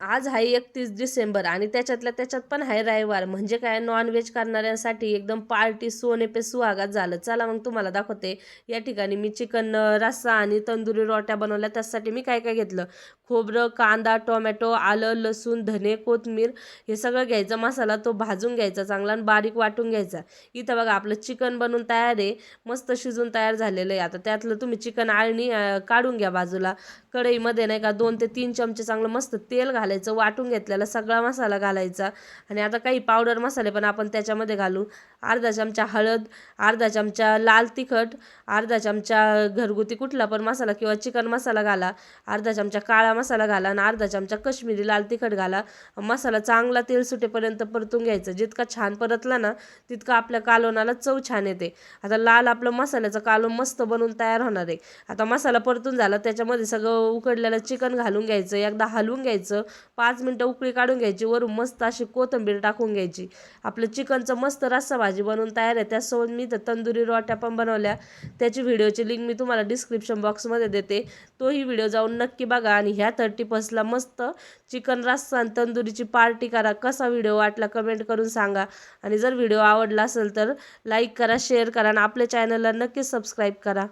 आज आहे एकतीस डिसेंबर आणि त्याच्यातल्या त्याच्यात पण आहे रविवार. म्हणजे काय नॉनव्हेज करणाऱ्यांसाठी एकदम पार्टी सोने पे सुहागात झालं. चला मग तुम्हाला दाखवते. या ठिकाणी मी चिकन रस्सा आणि तंदुरी रोट्या बनवल्या. त्यासाठी मी काय काय घेतलं? खोबरं कांदा टोमॅटो आलं लसूण धने कोथमीर हे सगळं घ्यायचं. मसाला तो भाजून घ्यायचा चांगला आणि बारीक वाटून घ्यायचा. इथं बघा आपलं चिकन बनवून तयार आहे. मस्त शिजून तयार झालेलं आहे आता. त्यातलं तुम्ही चिकन आळणी काढून घ्या बाजूला. कढईमध्ये नाही का दोन ते तीन चमचे चांगलं मस्त तेल घालायचं वाटून घेतलेला सगळा मसाला घालायचा. आणि आता काही पावडर मसाले पण आपण त्याच्यामध्ये घालू. अर्धा चमचा हळद अर्धा चमचा लाल तिखट अर्धा चमचा घरगुती कुठला पण मसाला किंवा चिकन मसाला घाला. अर्धा चमचा काळा मसाला घाला आणि अर्धा चमचा कश्मीरी लाल तिखट घाला. मसाला चांगला तेल सुटेपर्यंत परतून घ्यायचं. जितका छान परतला ना तितका आपल्या कालवणाला चव छान येते. आता लाल आपलं मसाल्याचं कालोन मस्त बनवून तयार होणार आहे. आता मसाला परतून झाला त्याच्यामध्ये सगळं उकडलेलं चिकन घालून घ्यायचं एकदा हलवून घ्यायचं. पाच मिनटं उकळी काढून घ्यायची वरून मस्त अशी कोथिंबीर टाकून घ्यायची. आपलं चिकनचं मस्त रस्सा भाजी बनवून तयार आहे. त्यासोबत मी तर तंदुरी रोट्या पण बनवल्या. त्याची व्हिडिओची लिंक मी तुम्हाला डिस्क्रिप्शन बॉक्समध्ये देते. तोही व्हिडिओ जाऊन नक्की बघा आणि ह्या थर्टी फर्स्टला मस्त चिकन रस्सा आणि तंदुरीची पार्टी करा. कसा व्हिडिओ वाटला कमेंट करून सांगा. आणि जर व्हिडिओ आवडला असेल तर लाईक करा शेअर करा आणि आपल्या चॅनलला नक्कीच सबस्क्राईब करा.